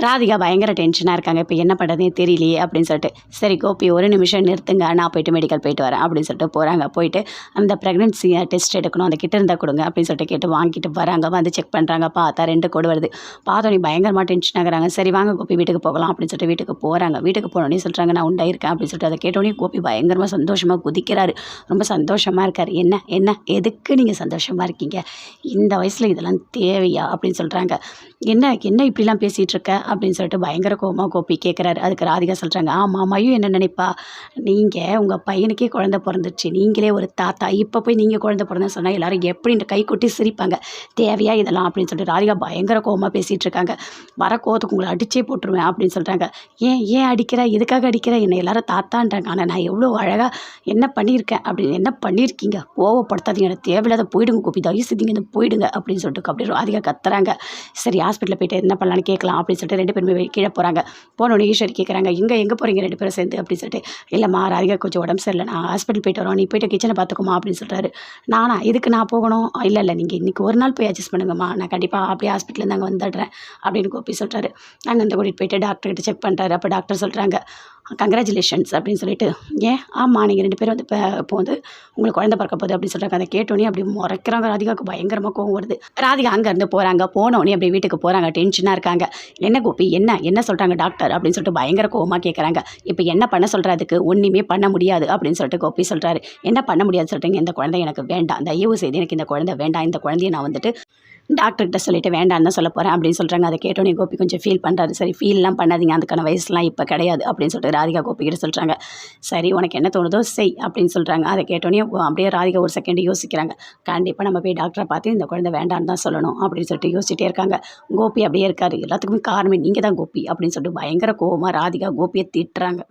ராதிகா பயங்கர டென்ஷனாக இருக்காங்க. இப்போ என்ன பண்ணுறதுனே தெரியலையே அப்படின்னு சொல்லிட்டு சரி கோபி ஒரு நிமிஷம் நிறுத்துங்க. நான் போயிட்டு மெடிக்கல் போயிட்டு வரேன் அப்படின்னு சொல்லிட்டு போகிறாங்க போயிட்டு அந்த ப்ரெக்னென்சியை டெஸ்ட் எடுக்கணும். அந்த கிட்ட இருந்தால் கொடுங்க அப்படின்னு சொல்லிட்டு கேட்டு வாங்கிட்டு வராங்க. வந்து செக் பண்ணுறாங்க பார்த்தா ரெண்டு கோடு வருது. பார்த்தோன்னே பயங்கரமாக டென்ஷன் ஆகிறாங்க. சரி வாங்க கோபி வீட்டுக்கு போகலாம் அப்படின்னு சொல்லிட்டு வீட்டுக்கு போகிறாங்க வீட்டுக்கு போனோடனே சொல்கிறாங்க நான் உண்டாயிருக்கேன் அப்படின்னு சொல்லிட்டு அதை கேட்டோடனே கோபி பயங்கரமாக சந்தோஷமாக குதிக்கிறாரு. ரொம்ப சந்தோஷமாக இருக்கார். என்ன என்ன எதுக்கு நீங்கள் சந்தோஷமாக இருக்கீங்க? இந்த வயசில் இதெல்லாம் தேவையா? அப்படின்னு சொல்கிறாங்க என்ன என்ன இப்படிலாம் பேசிகிட்டு இருக்க? அப்படின்னு சொல்லிட்டு பயங்கர கோமா கோபி கேட்குறாரு அதுக்கு ராதிகா சொல்கிறாங்க ஆமாம் மயும் என்ன நினைப்பா? நீங்கள் உங்கள் பையனுக்கே குழந்த பிறந்துச்சு நீங்களே ஒரு தாத்தா. இப்போ போய் நீங்கள் குழந்த பிறந்தேன்னு சொன்னால் எல்லோரும் எப்படின்ட்டு கை கொட்டி சிரிப்பாங்க? தேவையா இதெல்லாம்? அப்படின்னு சொல்லிட்டு ராதிகா பயங்கர கோமா பேசிகிட்டு இருக்காங்க. வர கோவத்துக்கு உங்களை அடிச்சே போட்டுருவேன் அப்படின்னு சொல்கிறாங்க ஏன் ஏன் அடிக்கிற? எதுக்காக அடிக்கிற? என்னை எல்லாரும் தாத்தான்றாங்க ஆனால் நான் எவ்வளோ அழகாக என்ன பண்ணியிருக்கேன்? அப்படின்னு என்ன பண்ணியிருக்கீங்க? கோவப்படுத்தாதீங்க. எனக்கு தேவையில்லாத போயிடுங்க கோபி. தயவு செஞ்சீங்க போயிடுங்க அப்படின்னு சொல்லிட்டு அப்படி ராதிகா கத்துறாங்க. சரி ஹாஸ்பிட்டலில் போயிட்டு என்ன பண்ணலான்னு கேட்கலாம் அப்படின்னு சொல்லிட்டு ரெண்டு பேருமே கீழே போகிறாங்க போனோடனே ஈஸ்வரி கேட்குறாங்க எங்கே எங்கே போகிறீங்க ரெண்டு பேரும் சேர்ந்து? அப்படின்னு சொல்லிட்டு இல்லைம்மா ராதிகா கொஞ்சம் உடம்பு சரியில்லை. நான் ஹாஸ்பிட்டல் போயிட்டு வரோம். நீ போயிட்டு கிச்சனை பார்த்துக்குமா அப்படின்னு சொல்கிறாரு நானா? இதுக்கு நான் போகணும்? இல்லை இல்லை. நீங்கள் இன்றைக்கி ஒரு நாள் போய் அட்ஜஸ்ட் பண்ணுங்கம்மா. நான் கண்டிப்பாக அப்படியே ஹாஸ்பிட்டலேருந்து அங்கே வந்துடுறேன் அப்படின்னு கோபி சொல்கிறாரு அங்கே வந்து கூட்டிகிட்டு போயிட்டு டாக்டர்கிட்ட செக் பண்ணுறாரு அப்போ டாக்டர் சொல்கிறாங்க கங்க்ராச்சுலேஷன்ஸ் அப்படின்னு சொல்லிட்டு ஏன்? ஆமாம் நீங்கள் ரெண்டு பேரும் வந்து இப்போ இப்போ வந்து உங்களுக்கு குழந்தை பிறக்க போகுது அப்படின்னு சொல்கிறாங்க அதை கேட்டோன்னே அப்படி முறைக்கிறாங்க ராதிகாவுக்கு பயங்கரமாக கோவம் வருது. ராதிகா அங்கேருந்து போகிறாங்க போனோடனே அப்படியே வீட்டுக்கு போகிறாங்க டென்ஷனாக இருக்காங்க. என்ன கோபி? என்ன? என்ன சொல்கிறாங்க டாக்டர் அப்படின்னு சொல்லிட்டு பயங்கர கோவமாக கேட்குறாங்க இப்போ என்ன பண்ண சொல்கிறதுக்கு ஒன்றுமே பண்ண முடியாது அப்படின்னு சொல்லிட்டு கோபி சொல்கிறாரு என்ன பண்ண முடியாது? சொல்கிறீங்க இந்த குழந்தை எனக்கு வேண்டாம். தயவு செய்து எனக்கு இந்த குழந்தை வேண்டாம். இந்த குழந்தைய நான் வந்துட்டு டாக்டர்கிட்ட சொல்லிட்டு வேண்டாம்னு தான் சொல்ல போகிறேன் அப்படின்னு சொல்கிறாங்க அதை கேட்டோன்னே கோபி கொஞ்சம் ஃபீல் பண்ணுறாரு சரி ஃபீல்லாம் பண்ணாதீங்க. அதுக்கான வயசுலாம் இப்போ கிடையாது அப்படின்னு சொல்லிட்டு ராதிகா கோபிக்கிட்ட சொல்கிறாங்க சரி உனக்கு என்ன தோணுதோ செய் அப்படின்னு சொல்கிறாங்க அதை கேட்டோன்னே அப்படியே ராதிகா ஒரு செகண்ட் யோசிக்கிறாங்க. கண்டிப்பாக நம்ம போய் டாக்டரை பார்த்து இந்த குழந்தை வேண்டான்னு தான் சொல்லணும் அப்படின்னு சொல்லிட்டு யோசிச்சிட்டே இருக்காங்க. கோபி அப்படியே இருக்காரு. எல்லாத்துக்குமே காரணமே நீங்கள் தான் கோபி அப்படின்னு சொல்லிட்டு பயங்கர கோபமாக ராதிகா கோபியை திட்டுறாங்க.